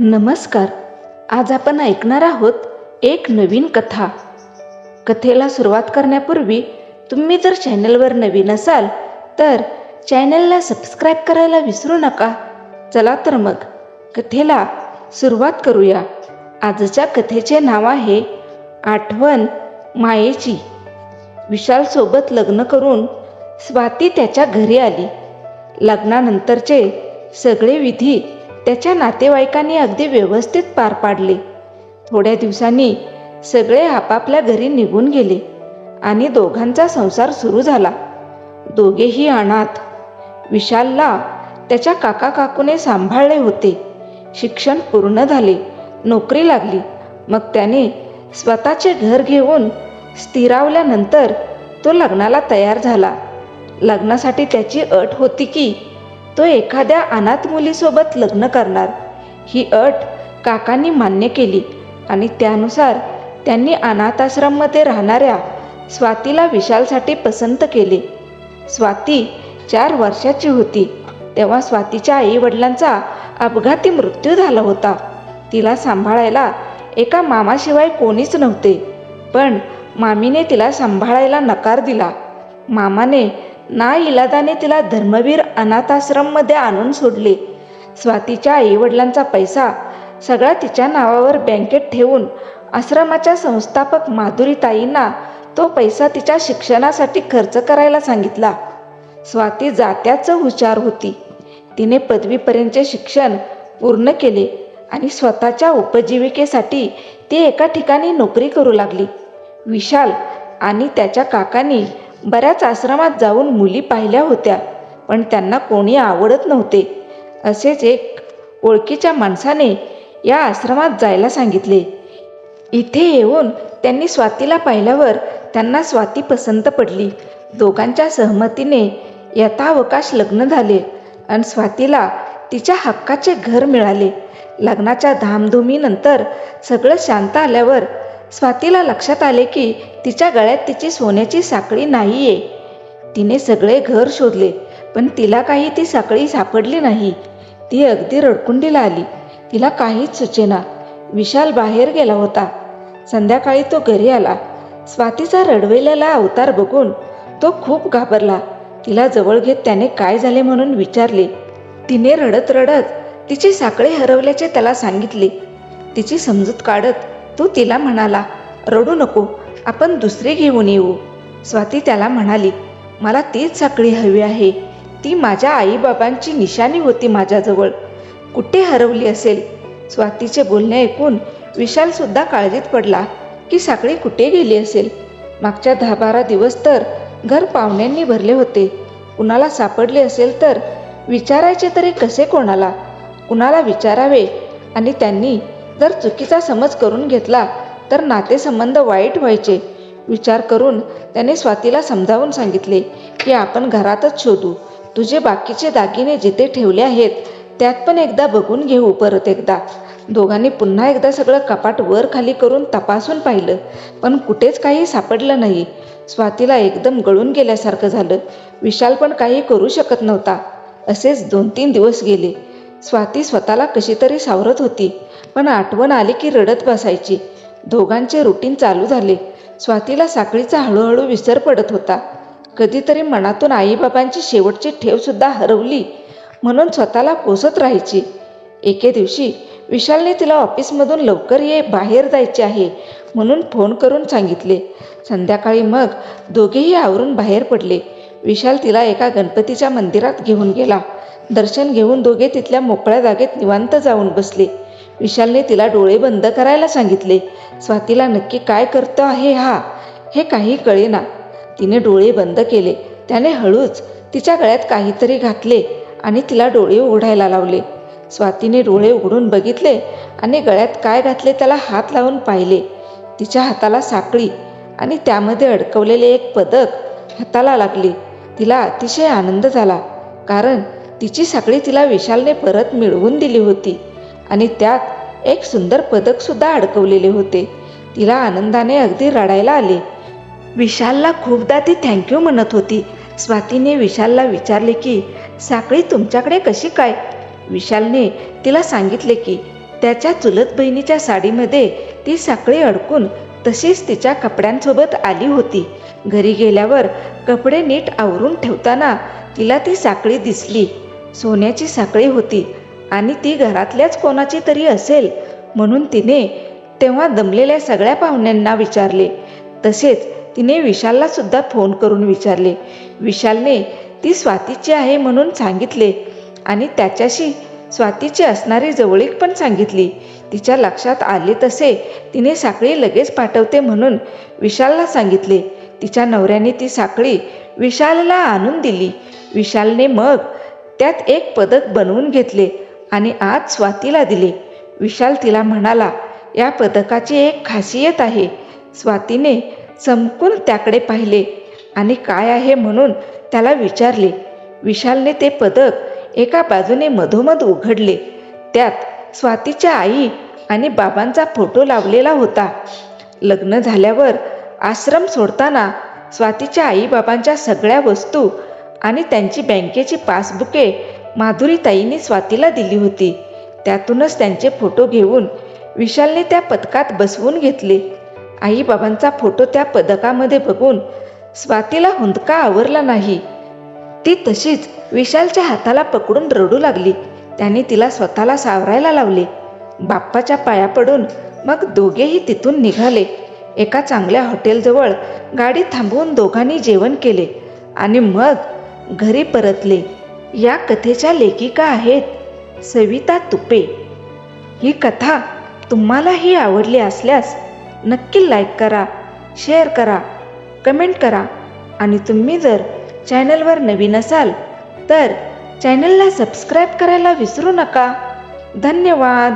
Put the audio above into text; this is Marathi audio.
नमस्कार. आज आपण ऐकणार आहोत एक नवीन कथा. कथेला सुरुवात करण्यापूर्वी तुम्ही जर चॅनलवर नवीन असाल तर चॅनलला सबस्क्राईब करायला विसरू नका. चला तर मग कथेला सुरुवात करूया. आजच्या कथेचे नाव आहे आठवण मायेची. विशालसोबत लग्न करून स्वाती त्याच्या घरी आली. लग्नानंतरचे सगळे विधी त्याच्या नातेवाईकांनी अगदी व्यवस्थित पार पाडले. थोड्या दिवसांनी सगळे आपापल्या घरी निघून गेले आणि दोघांचा संसार सुरू झाला. दोघेही अनाथ. विशालला त्याच्या काका काकूने सांभाळले होते. शिक्षण पूर्ण झाले. नोकरी लागली. मग त्याने स्वतःचे घर घेऊन स्थिरावल्यानंतर तो लग्नाला तयार झाला. लग्नासाठी त्याची अट होती की तो एखाद्या अनाथ मुलीसोबत लग्न करणार. ही अट काकांनी मान्य केली आणि त्यानुसार त्यांनी अनाथ आश्रममध्ये राहणाऱ्या स्वातीला विशालसाठी पसंत केले. स्वाती चार वर्षाची होती. तेव्हा स्वातीच्या आई वडिलांचा अपघाती मृत्यू झाला होता. तिला सांभाळायला एका मामाशिवाय कोणीच नव्हते. पण मामीने तिला सांभाळायला नकार दिला. मामाने ना इलादाने तिला धर्मवीर अनाथाश्रममध्ये आणून सोडले. स्वातीच्या आईवडिलांचा पैसा सगळा तिच्या नावावर बँकेत ठेवून आश्रमाच्या संस्थापक माधुरीताईंना तो पैसा तिच्या शिक्षणासाठी खर्च करायला सांगितला. स्वाती जात्याचं हुशार होती. तिने पदवीपर्यंतचे शिक्षण पूर्ण केले आणि स्वतःच्या उपजीविकेसाठी ती एका ठिकाणी नोकरी करू लागली. विशाल आणि त्याच्या काकांनी बऱ्याच आश्रमात जाऊन मुली पाहिल्या होत्या पण त्यांना कोणी आवडत नव्हते. असेच एक ओळखीच्या माणसाने या आश्रमात जायला सांगितले. इथे येऊन त्यांनी स्वातीला पाहिल्यावर त्यांना स्वाती पसंत पडली. दोघांच्या सहमतीने यथावकाश लग्न झाले आणि स्वातीला तिच्या हक्काचे घर मिळाले. लग्नाच्या धामधुमीनंतर सगळं शांत आल्यावर स्वातीला लक्षात आले की तिच्या गळ्यात तिची सोन्याची साखळी नाहीये. तिने सगळे घर शोधले पण तिला काही ती साखळी सापडली नाही. ती अगदी रडकुंडीला आली. तिला काहीच सुचेना. विशाल बाहेर गेला होता. संध्याकाळी तो घरी आला. स्वातीचा रडवेलेला अवतार बघून तो खूप घाबरला. तिला जवळ घेत त्याने काय झाले म्हणून विचारले. तिने रडत रडत तिची साखळी हरवल्याचे त्याला सांगितले. तिची समजूत काढत तो तिला म्हणाला रडू नको आपण दुसरे घेऊन येऊ. स्वाती त्याला म्हणाली मला तीच साखळी हवी आहे. ती माझ्या आईबाबांची निशाणी होती माझ्याजवळ. कुठे हरवली असेल? स्वातीचे बोलणे ऐकून विशाल सुद्धा काळजीत पडला की साखळी कुठे गेली असेल? मागच्या दहा बारा दिवस तर घर पाहुण्यांनी भरले होते. कुणाला सापडले असेल तर विचारायचे तरी कसे कोणाला? कुणाला विचारावे आणि त्यांनी जर चुकीचा समज करून घेतला तर नातेसंबंध वाईट व्हायचे. विचार करून त्याने स्वातीला समजावून सांगितले की आपण घरातच शोधू. तुझे बाकीचे दागिने जिथे ठेवले आहेत त्यात पण एकदा बघून घेऊ परत एकदा. दोघांनी पुन्हा एकदा सगळं कपाट वर खाली करून तपासून पाहिलं पण कुठेच काही सापडलं नाही. स्वातीला एकदम गळून गेल्यासारखं झालं. विशाल पण काही करू शकत नव्हता. असेच दोन तीन दिवस गेले. स्वाती स्वतःला कशी तरी सावरत होती पण आठवण आली की रडत बसायची. दोघांचे रुटीन चालू झाले. स्वातीला साखळीचा हळूहळू विसर पडत होता. कधीतरी मनातून आईबाबांची शेवटची ठेवसुद्धा हरवली. म्हणून स्वतःला कोसत राहायची. एके दिवशी विशालने तिला ऑफिसमधून लवकर ये बाहेर जायचे आहे म्हणून फोन करून सांगितले. संध्याकाळी मग दोघेही आवरून बाहेर पडले. विशाल तिला एका गणपतीच्या मंदिरात घेऊन गेला. दर्शन घेऊन दोघे तिथल्या मोकळ्या जागेत निवांत जाऊन बसले. विशालने तिला डोळे बंद करायला सांगितले स्वातीला नक्की काय करतं आहे हा? हे काही कळेना. तिने डोळे बंद केले. त्याने हळूच तिच्या गळ्यात काहीतरी घातले आणि तिला डोळे उघडायला लावले. स्वातीने डोळे उघडून बघितले आणि गळ्यात काय घातले त्याला हात लावून पाहिले. तिच्या हाताला साखळी आणि त्यामध्ये अडकवलेले एक पदक हाताला लागले. तिला अतिशय आनंद झाला कारण तिची साखळी तिला विशालने परत मिळवून दिली होती. आणि त्यात एक सुंदर पदकसुद्धा अडकवलेले होते. तिला आनंदाने अगदी रडायला आले. विशालला खूपदा ती थँक्यू म्हणत होती. स्वातीने विशालला विचारले की साखळी तुमच्याकडे कशी काय? विशालने तिला सांगितले की त्याच्या चुलत बहिणीच्या साडीमध्ये ती साखळी अडकून तशीच तिच्या कपड्यांसोबत आली होती. घरी गेल्यावर कपडे नीट आवरून ठेवताना तिला ती साखळी दिसली. सोन्याची साखळी होती आणि ती घरातल्याच कोणाची तरी असेल म्हणून तिने तेव्हा दमलेल्या सगळ्या पाहुण्यांना विचारले. तसेच तिने विशालला सुद्धा फोन करून विचारले. विशालने ती स्वातीची आहे म्हणून सांगितले आणि त्याच्याशी स्वातीची असणारी जवळीक पण सांगितली. तिच्या लक्षात आले तसे तिने साखळी लगेच पाठवते म्हणून विशालला सांगितले. तिच्या नवऱ्याने ती साखळी विशालला आणून दिली. विशालने मग त्यात एक पदक बनवून घेतले आणि आज स्वातीला दिले. विशाल तिला म्हणाला या पदकाची एक खासियत आहे. स्वातीने चमकून त्याकडे पाहिले आणि काय आहे म्हणून त्याला विचारले. विशालने ते पदक एका बाजूने मधोमध उघडले. त्यात स्वातीच्या आई आणि बाबांचा फोटो लावलेला होता. लग्न झाल्यावर आश्रम सोडताना स्वातीच्या आईबाबांच्या सगळ्या वस्तू आणि त्यांची बँकेची पासबुके माधुरीताईंनी स्वातीला दिली होती. त्यातूनच त्यांचे फोटो घेऊन विशालने त्या पदकात बसवून घेतले. आईबाबांचा फोटो त्या पदकामध्ये बघून स्वातीला हुंदका आवरला नाही. ती तशीच विशालच्या हाताला पकडून रडू लागली. त्याने तिला स्वतःला सावरायला लावले. बाप्पाच्या पाया पडून मग दोघेही तिथून निघाले. एका चांगल्या हॉटेलजवळ गाडी थांबवून दोघांनी जेवण केले आणि मग घरी परतले. या कथेच्या लेखिका आहेत सविता तुपे. ही कथा तुम्हालाही आवडली असल्यास नक्की लाईक करा शेअर करा कमेंट करा आणि तुम्ही जर चॅनलवर नवीन असाल तर चॅनलला सबस्क्राईब करायला विसरू नका. धन्यवाद.